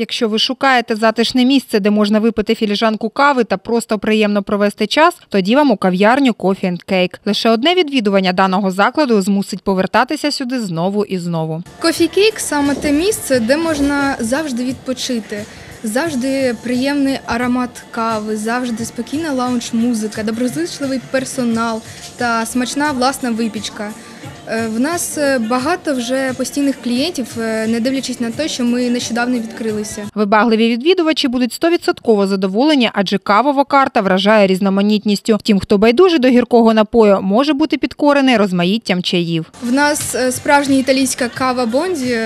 Якщо ви шукаєте затишне місце, де можна випити філіжанку кави та просто приємно провести час, тоді вам у кав'ярню Coffee and Cake. Лише одне відвідування даного закладу змусить повертатися сюди знову і знову. Кофі-кейк саме те місце, де можна завжди відпочити. Завжди приємний аромат кави, завжди спокійна лаунж-музика, доброзичливий персонал та смачна власна випічка. Е, В нас е, багато вже постійних клієнтів, е, не дивлячись на те, що ми нещодавно відкрилися. Вибагливі відвідувачі будуть 100% задоволені, адже кавова карта вражає різноманітністю. Втім, хто байдужий до гіркого напою, може бути підкорений розмаїттям чаїв. В нас справжня італійська кава Бонді,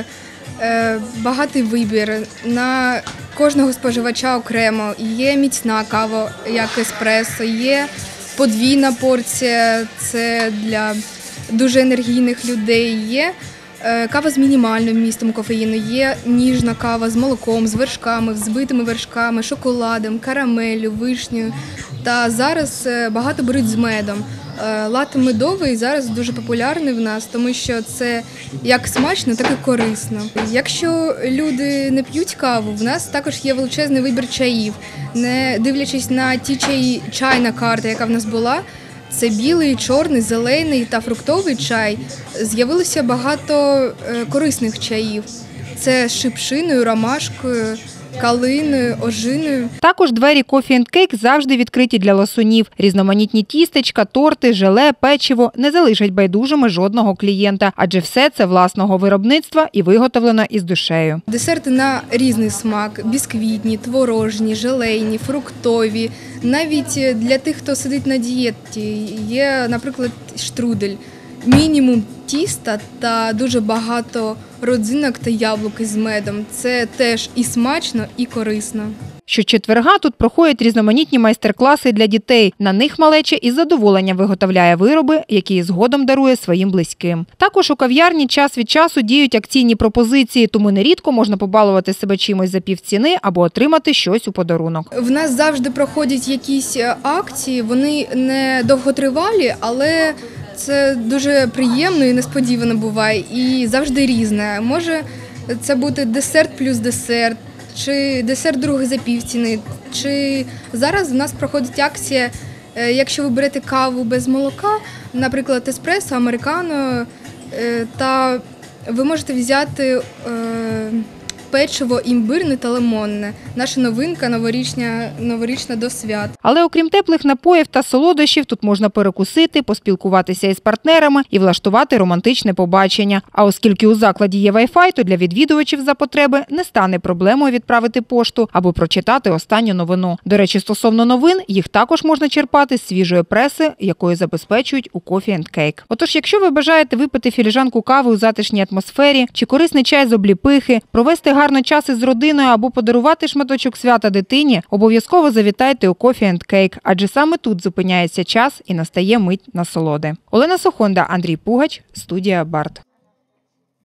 багатий вибір на кожного споживача окремо. Є міцна кава, як еспресо, є подвійна порція, це для дуже енергійних людей. Є е, кава з мінімальним вмістом кофеїну, є ніжна кава з молоком, з вершками, збитими вершками, шоколадом, карамеллю, вишнею. Та зараз е, багато беруть з медом. Е, Лате медовий зараз дуже популярний в нас, тому що це як смачно, так і корисно. Якщо люди не п'ють каву, в нас також є величезний вибір чаїв. Не дивлячись на ті чаї, чайна карта, яка в нас була. Це білий, чорний, зелений та фруктовий чай. З'явилося багато е, корисних чаїв. Це з шипшиною, ромашкою, калиною, ожиною. Також двері Coffee and Cake завжди відкриті для ласунів. Різноманітні тістечка, торти, желе, печиво не залишать байдужими жодного клієнта, адже все це власного виробництва і виготовлено із душею. Десерти на різний смак: бісквітні, творожні, желейні, фруктові. Навіть для тих, хто сидить на дієті, є, наприклад, штрудель. Мінімум тіста та дуже багато родзинок та яблук із медом. Це теж і смачно, і корисно. Щочетверга тут проходять різноманітні майстер-класи для дітей. На них малече із задоволенням виготовляє вироби, які згодом дарує своїм близьким. Також у кав'ярні час від часу діють акційні пропозиції, тому нерідко можна побалувати себе чимось за півціни або отримати щось у подарунок. В нас завжди проходять якісь е, акції, вони не довготривалі, але це дуже приємно і несподівано буває. І завжди різне. Може це бути десерт плюс десерт, чи десерт другий за півціни. Чи зараз в нас проходить акція, е, якщо ви берете каву без молока, наприклад, еспресо, американо, е, та ви можете взяти е, печиво імбирне та лимонне. Наша новинка новорічна, новорічна до свят. Але окрім теплих напоїв та солодощів, тут можна перекусити, поспілкуватися із партнерами і влаштувати романтичне побачення. А оскільки у закладі є Wi-Fi, то для відвідувачів за потреби не стане проблемою відправити пошту або прочитати останню новину. До речі, стосовно новин, їх також можна черпати з свіжої преси, якою забезпечують у Coffee and Cake. Отож, якщо ви бажаєте випити філіжанку кави у затишній атмосфері чи корисний чай з обліпихи, провести гарно час із родиною або подарувати шматочок свята дитині, обов'язково завітайте у Coffee and Cake, адже саме тут зупиняється час і настає мить насолоди. Олена Сохонда, Андрій Пугач, студія Барт.